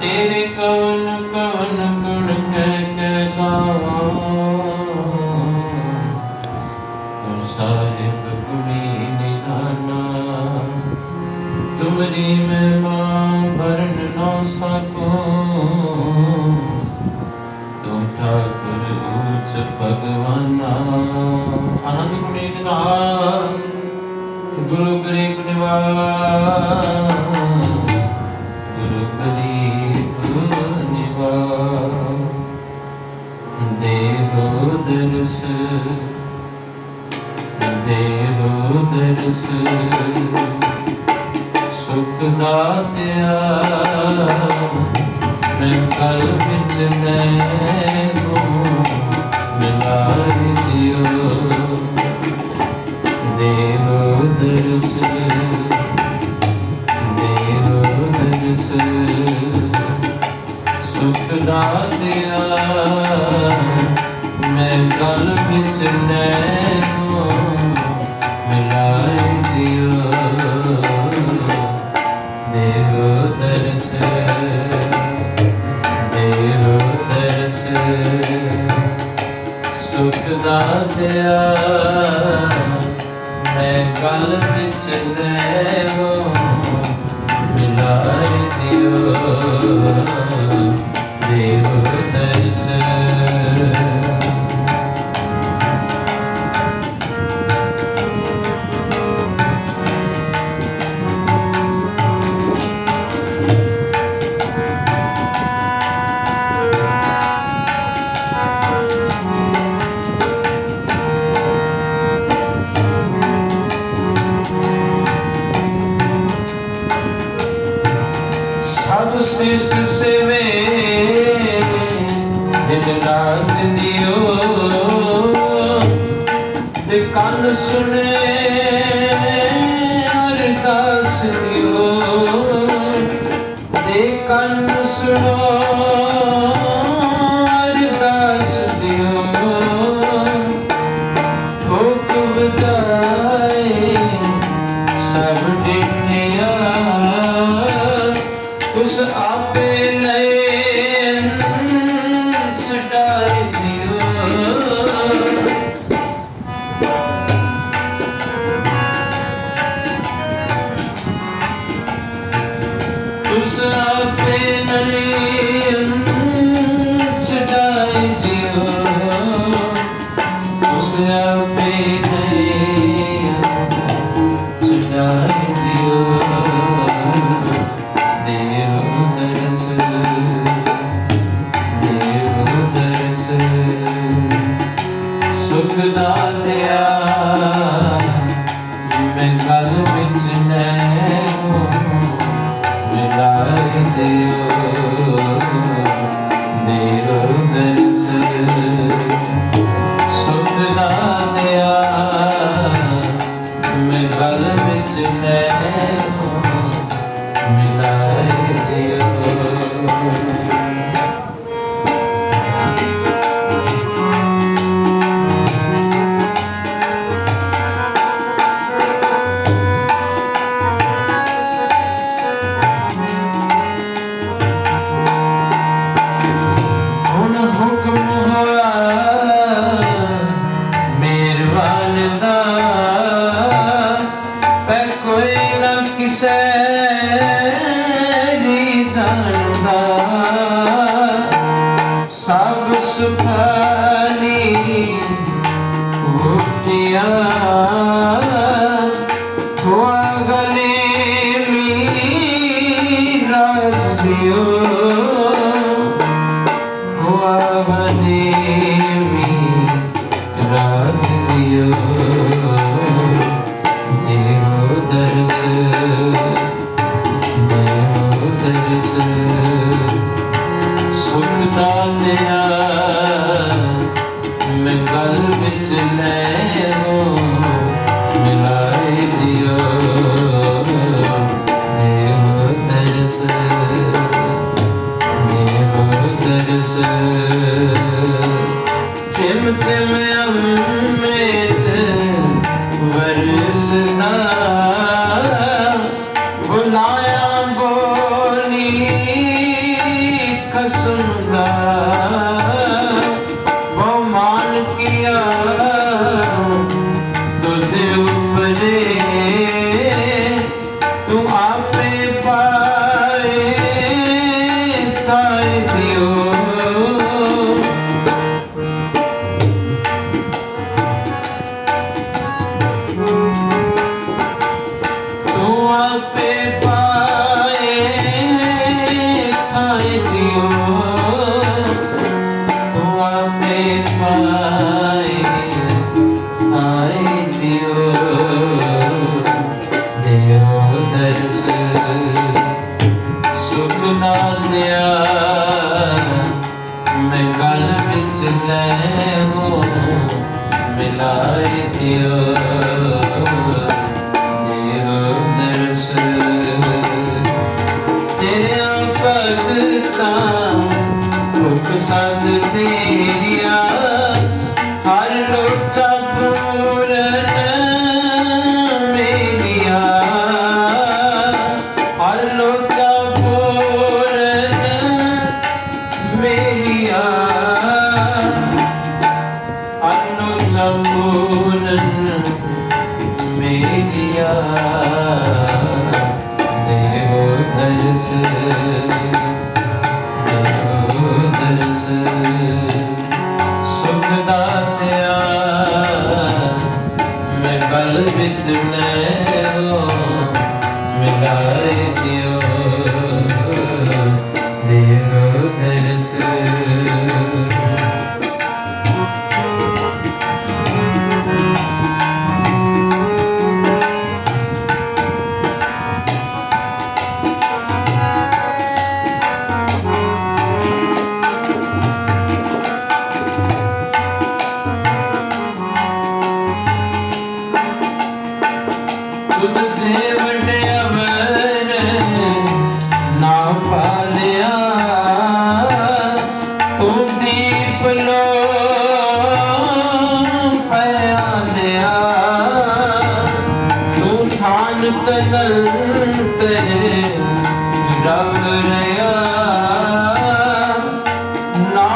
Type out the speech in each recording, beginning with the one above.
ਤੇਰੇ ਕਵਨ ਕਵਨ ਗੁਣ ਕਹਿ ਤੁਮਰੀ ਮਹਿਮਾ ਵਰਨ ਨਾ ਸਕੋ। ਤੂੰ ਠਾਕੁਰ ਉੱਚ ਭਗਵਾਨਾ। ਆਨੰਦ ਗੁਣੀ ਨਿਧਾਨ, ਗੁਰੂ ਗਰੀਬ ਨਿਵਾਸ। ਮੈਂ ਕਲ ਵਿੱਚ ਮੈਂ ਮਿਲਾਈ ਜਿਉ ਦੇਵੋ ਦਰਸ ਦੇਵੋ ਦਰਸ। ਸੁਖ ਦਾਤਿਆ ਮੈਂ ਕਲ ਵਿੱਚ ਨੈਨੋ ਦਾਤਿਆ ਮੈਂ ਕਲ ਵਿੱਚ ਲੈਵੋ ਮਿਲਾਏ ਜਿਉ। ਤੇ ਕੰਨ ਸੁਣੇ ਅਰਦਾਸ ਦਿਓ। ਤੇ ਕੰਨ ਸੁਣੋ ਅਰਦਾਸ ਦਿਓ। ਠੋਕ ਬਜਾਏ name.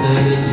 Hare